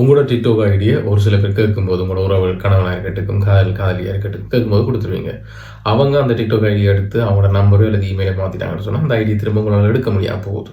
உங்களோட டிக்டாக் ஐடியை ஒரு சில பேர் கேட்கும்போது உங்களோட உறவு கணவனாக இருக்கட்டும் காதல் காதலியாக இருக்கட்டும் கேட்கும்போது கொடுத்துருவீங்க. அவங்க அந்த டிக்டாக் ஐடியை எடுத்து அவங்களோட நம்பரோ அல்லது இமெயிலை மாற்றிட்டாங்கன்னு சொன்னால் அந்த ஐடியை திரும்ப உங்களால் எடுக்க முடியாது போகுது.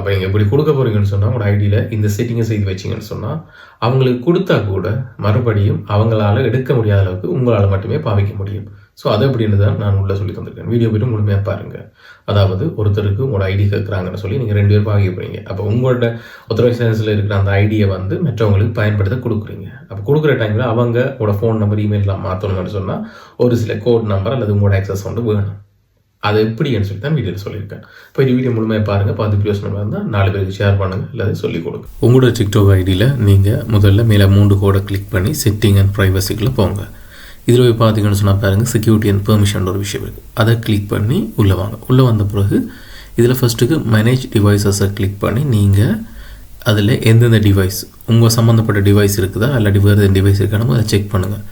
அப்போ நீங்கள் இப்படி கொடுக்க போறீங்கன்னு சொன்னால் உங்களோட ஐடியில் இந்த செட்டிங்கை செய்து வச்சிங்கன்னு சொன்னால் அவங்களுக்கு கொடுத்தா கூட மறுபடியும் அவங்களால எடுக்க முடியாத அளவுக்கு உங்களால் மட்டுமே பாவிக்க முடியும். ஸோ அது அப்படின்னு தான் நான் உள்ளே சொல்லி தந்திருக்கேன். வீடியோ போய்ட்டு முழுமையாக பாருங்கள் அதாவது ஒருத்தருக்கு உங்களோட ஐடி கேட்குறாங்கன்னு சொல்லி நீங்கள் ரெண்டு பேர் பாவிக்க போகிறீங்க அப்போ உங்களோட ஒத்தரைசேஷனில் இருக்கிற அந்த ஐடியை வந்து மற்றவங்களுக்கு பயன்படுத்த கொடுக்குறீங்க. அப்போ கொடுக்குற டைமில் அவங்க உங்களோட ஃபோன் நம்பர் இமெயிலெலாம் மாற்றணும்னு சொன்னால் ஒரு சில கோட் நம்பர் அல்லது உங்களோட ஆக்சஸ் வந்து வேணும். அது எப்படின்னு சொல்லி தான் வீடியோவில் சொல்லியிருக்கேன். இப்போ இந்த வீடியோ முழுமையாக பாருங்கள் பார்த்து பிரயோசனமாக இருந்தால் நாலு பேருக்கு ஷேர் பண்ணுங்கள் இல்லாத சொல்லிக் கொடுங்க. உங்களோட டிக்டாக் ஐடியில் நீங்கள் முதல்ல மேலே மூன்று கோடை கிளிக் பண்ணி செட்டிங் அண்ட் ப்ரைவசிக்குள்ளே போங்க. இதில் போய் பார்த்தீங்கன்னு சொன்னால் பாருங்கள் செக்யூரிட்டி அண்ட் பெர்மிஷன் ஒரு விஷயம் இருக்குது அதை கிளிக் பண்ணி உள்ளே வாங்க. உள்ளே வந்த பிறகு இதில் ஃபஸ்ட்டுக்கு மேனேஜ் டிவைசஸை கிளிக் பண்ணி நீங்கள் அதில் எந்தெந்த டிவைஸ் உங்கள் சம்மந்தப்பட்ட டிவைஸ் இருக்குதா? இல்லாட்டி வேறு டிவைஸ் இருக்கானோ அதை செக் பண்ணுங்கள்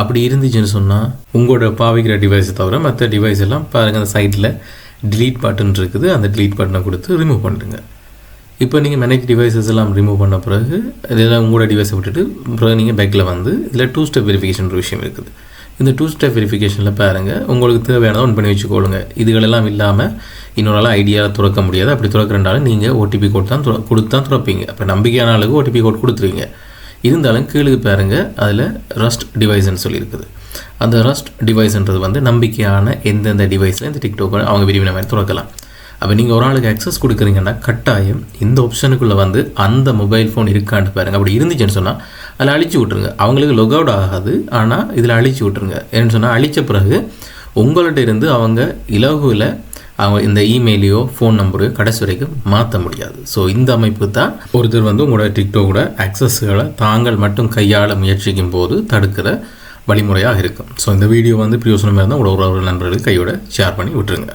அப்படி இருந்துச்சுன்னு சொன்னால் உங்களோட பாவிக்கிற டிவைஸை தவிர மற்ற டிவைஸ் எல்லாம் பாருங்கள் அந்த சைட்டில் டிலீட் பட்டன் இருக்குது. அந்த டிலீட் பட்டனை கொடுத்து ரிமூவ் பண்ணிடுங்க இப்போ நீங்கள் மேனேஜ் டிவைசஸ் எல்லாம் ரிமூவ் பண்ண பிறகு இதில் உங்களோட டிவைஸை விட்டுட்டு பிறகு நீங்கள் பேக்கில் வந்து இதில் டூ ஸ்டெப் வெரிஃபிகேஷன் ஒரு விஷயம் இருக்குது. இந்த டூ ஸ்டெப் வெரிஃபிகேஷனில் பாருங்கள் உங்களுக்கு தேவையானதை ஒன் பண்ணி வச்சுக்கொள்ளுங்க இதுகளெல்லாம் இல்லாமல் இன்னொரு ஐடியாவில் ஐடியா திறக்க முடியாது. அப்படி திறக்கிறனாலும் நீங்கள் ஓடிபி கோட் தான் கொடுத்து தான் திறப்பீங்க. அப்போ நம்பிக்கையான அளவுக்கு ஓடிபி கோட் கொடுத்துருவீங்க. இருந்தாலும் கீழுக்கு பாருங்க அதில் ரஸ்ட் டிவைஸ்ன்னு சொல்லியிருக்குது. அந்த ரஸ்ட் டிவைஸ்ன்றது வந்து நம்பிக்கையான எந்தெந்த டிவைஸில் இந்த டிக்டாக் அவங்க விரும்பின மாதிரி திறக்கலாம். அப்போ நீங்கள் ஒரு ஆளுக்கு அக்சஸ் கொடுக்குறீங்கன்னா கட்டாயம் இந்த ஆப்ஷனுக்குள்ளே வந்து அந்த மொபைல் ஃபோன் இருக்கான்னு பாருங்கள் அப்படி இருந்துச்சுன்னு சொன்னால் அதில் அழிச்சு விட்ருங்க அவங்களுக்கு லொக் அவுட் ஆகாது ஆனால் இதில் அழிச்சு விட்ருங்க ஏன்னு சொன்னால் அழித்த பிறகு உங்கள்கிட்ட இருந்து அவங்க இலகுவில் அவங்க இந்த இமெயிலையோ ஃபோன் நம்பரையோ கடைசி வரைக்கும் மாற்ற முடியாது. ஸோ இந்த அமைப்பு தான் ஒருத்தர் வந்து உங்களோட டிக்டோக்கோட ஆக்சஸ்களை தாங்கள் மட்டும் கையாள முயற்சிக்கும் போது தடுக்கிற வழிமுறையாக இருக்கும். ஸோ இந்த வீடியோ வந்து பிரியோசனமாக இருந்தால் உங்களோட ஒரு நண்பர்களுக்கு கையோட ஷேர் பண்ணி விட்டுருங்க.